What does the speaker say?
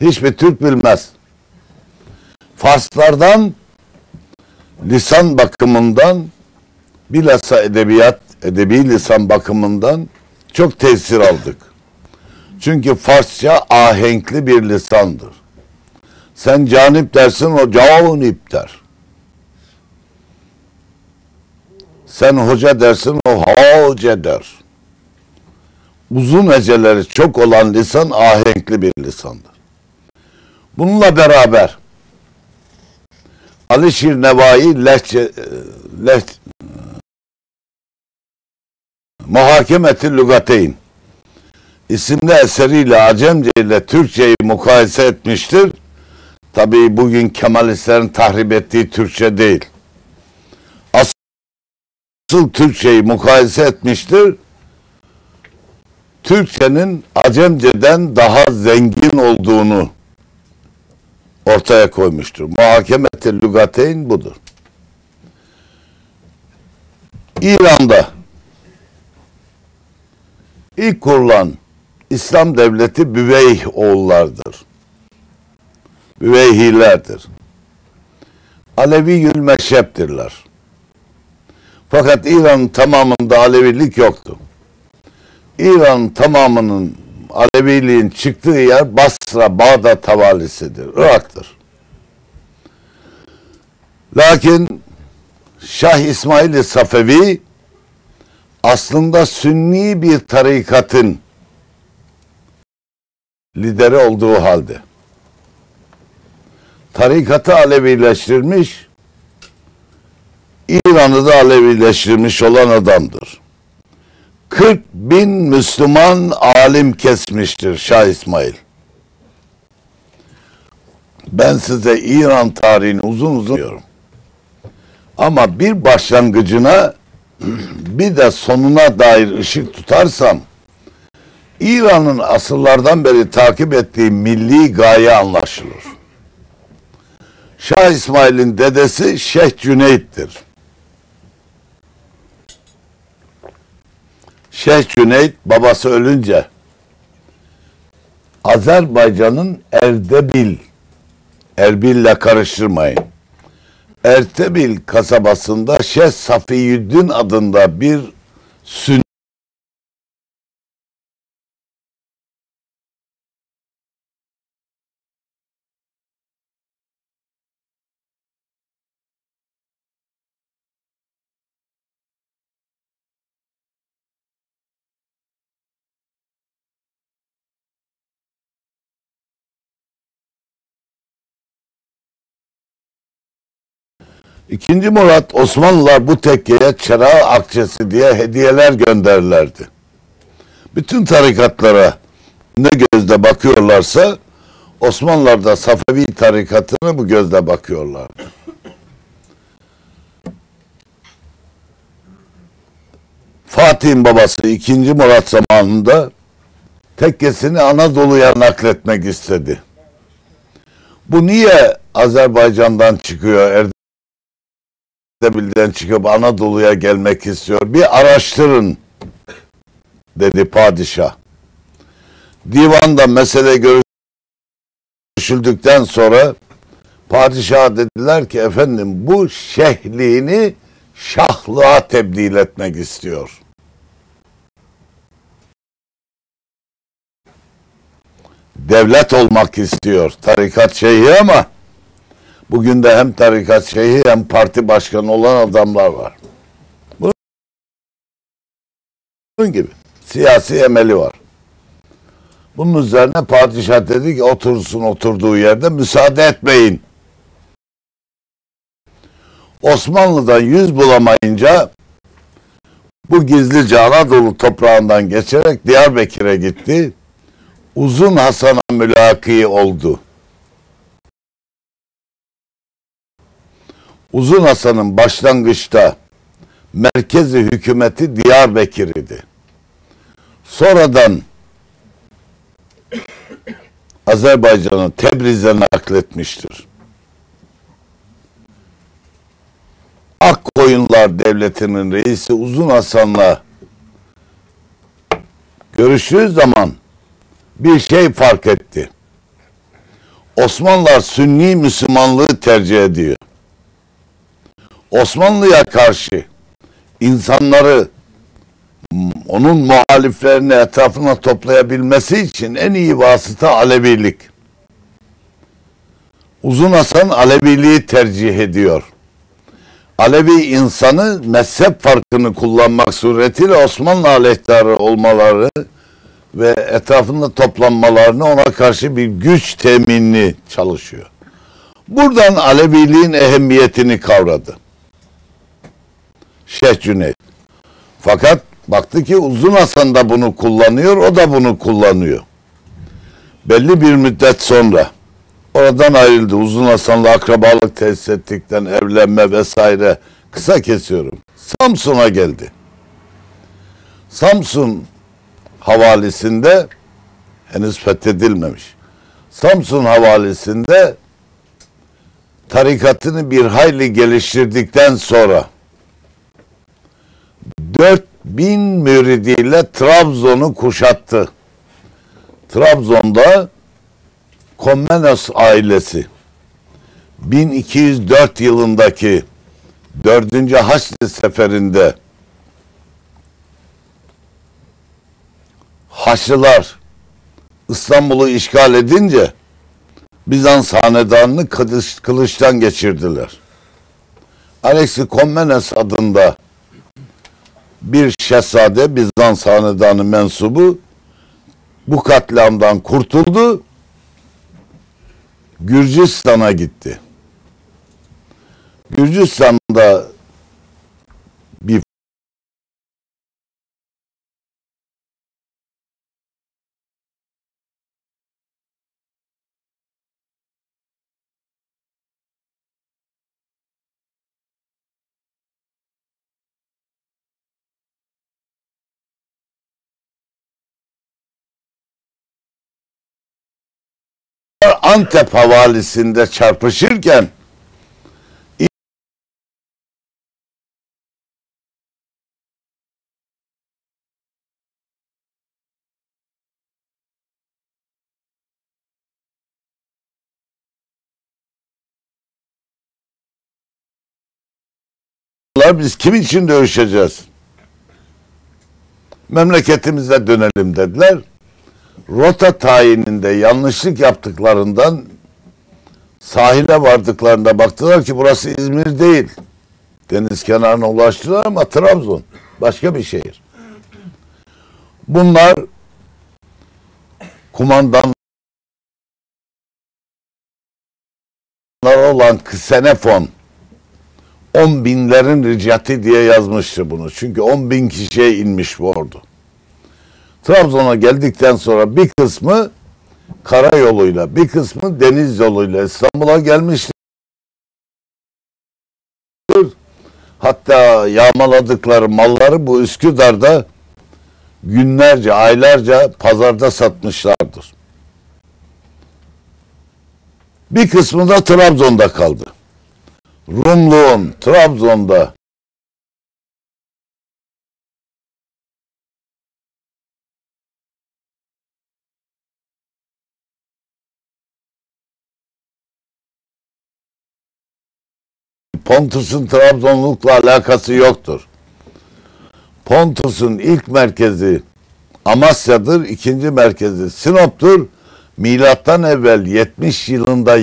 Hiçbir Türk bilmez. Farslardan lisan bakımından bilhassa edebiyat, edebi lisan bakımından çok tesir aldık. Çünkü Farsça ahenkli bir lisandır. Sen canip dersin o canip der. Sen hoca dersin o hoca der. Uzun heceleri çok olan lisan ahenkli bir lisandır. Bununla beraber Alişir Nevai lehçe, leh, Muhakemeti Lugateyn isimli eseriyle Acemce ile Türkçeyi mukayese etmiştir. Tabii bugün Kemalistlerin tahrip ettiği Türkçe değil. Asıl Türkçeyi mukayese etmiştir. Türkçenin Acemce'den daha zengin olduğunu ortaya koymuştur. Muhakemeti Lugateyn budur. İran'da ilk kurulan İslam devleti Büveyh oğullardır. Büveyhilerdir. Alevi yülmeşheptirler. Fakat İran'ın tamamında Alevilik yoktu. İran tamamının Aleviliğin çıktığı yer Basra, Bağdat havalisidir. Irak'tır. Lakin Şah İsmail Safevi aslında sünni bir tarikatın lideri olduğu halde tarikatı Alevileştirmiş İran'ı da Alevileştirmiş olan adamdır. 40 bin Müslüman alim kesmiştir Şah İsmail. Ben size İran tarihini uzun uzun diyorum. Ama bir başlangıcına bir de sonuna dair ışık tutarsam İran'ın asırlardan beri takip ettiği milli gaye anlaşılır. Şah İsmail'in dedesi Şeyh Cüneyt'tir. Şeyh Cüneyt babası ölünce Azerbaycan'ın Erdebil Erbil'le karıştırmayın. Ertebil kasabasında Şeyh Safiyüddin adında bir sünni İkinci Murat Osmanlılar bu tekkeye çırağı akçesi diye hediyeler gönderirlerdi. Bütün tarikatlara ne gözle bakıyorlarsa Osmanlılar da Safevi tarikatına bu gözle bakıyorlardı. Fatih'in babası 2. Murat zamanında tekkesini Anadolu'ya nakletmek istedi. Bu niye Azerbaycan'dan çıkıyor, Erdebil'den çıkıp Anadolu'ya gelmek istiyor? Bir araştırın dedi padişah. Divanda mesele görüşüldükten sonra padişah dediler ki efendim bu şehliğini şahlığa tebdil etmek istiyor. Devlet olmak istiyor. Tarikat şeyhi ama bugün de hem tarikat şeyhi hem parti başkanı olan adamlar var. Bunun gibi. Siyasi emeli var. Bunun üzerine padişah dedi ki otursun oturduğu yerde müsaade etmeyin. Osmanlı'dan yüz bulamayınca bu gizlice Anadolu toprağından geçerek Diyarbakır'a gitti. Uzun Hasan'a mülaki oldu. Uzun Hasan'ın başlangıçta merkezi hükümeti Diyarbakır idi. Sonradan Azerbaycan'ı Tebriz'e nakletmiştir. Akkoyunlar Devleti'nin reisi Uzun Hasan'la görüştüğü zaman bir şey fark etti. Osmanlılar Sünni Müslümanlığı tercih ediyor. Osmanlı'ya karşı insanları onun muhaliflerini etrafına toplayabilmesi için en iyi vasıta Alevilik. Uzun Hasan Aleviliği tercih ediyor. Alevi insanı mezhep farkını kullanmak suretiyle Osmanlı aleyhtarı olmaları ve etrafında toplanmalarını ona karşı bir güç teminini çalışıyor. Buradan Aleviliğin ehemmiyetini kavradı. Şeyh Cüneyt. Fakat baktı ki Uzun Hasan da bunu kullanıyor, o da bunu kullanıyor. Belli bir müddet sonra oradan ayrıldı. Uzun Hasan'la akrabalık tesis ettikten evlenme vesaire kısa kesiyorum. Samsun'a geldi. Samsun havalisinde henüz fethedilmemiş. Samsun havalisinde tarikatını bir hayli geliştirdikten sonra 4000 müridiyle Trabzon'u kuşattı. Trabzon'da Komnenos ailesi 1204 yılındaki 4. Haçlı seferinde Haçlılar İstanbul'u işgal edince Bizans hanedanını kılıç, kılıçtan geçirdiler. Alexi Komnenos adında bir şehzade Bizans hanedanı mensubu bu katliamdan kurtuldu. Gürcistan'a gitti. Gürcistan'da Antep havalisinde çarpışırken biz kim için dövüşeceğiz? Memleketimize dönelim dediler rota tayininde yanlışlık yaptıklarından sahile vardıklarında baktılar ki burası İzmir değil. Deniz kenarına ulaştılar ama Trabzon. Başka bir şehir. Bunlar kumandanlar olan Ksenefon on binlerin ricati diye yazmıştı bunu. Çünkü on bin kişiye inmiş bu ordu. Trabzon'a geldikten sonra bir kısmı karayoluyla, bir kısmı deniz yoluyla İstanbul'a gelmiştir. Hatta yağmaladıkları malları bu Üsküdar'da günlerce, aylarca pazarda satmışlardır. Bir kısmı da Trabzon'da kaldı. Rumluğun Trabzon'da Pontus'un Trabzonlukla alakası yoktur. Pontus'un ilk merkezi Amasya'dır, ikinci merkezi Sinop'tur. Milattan evvel 70 yılında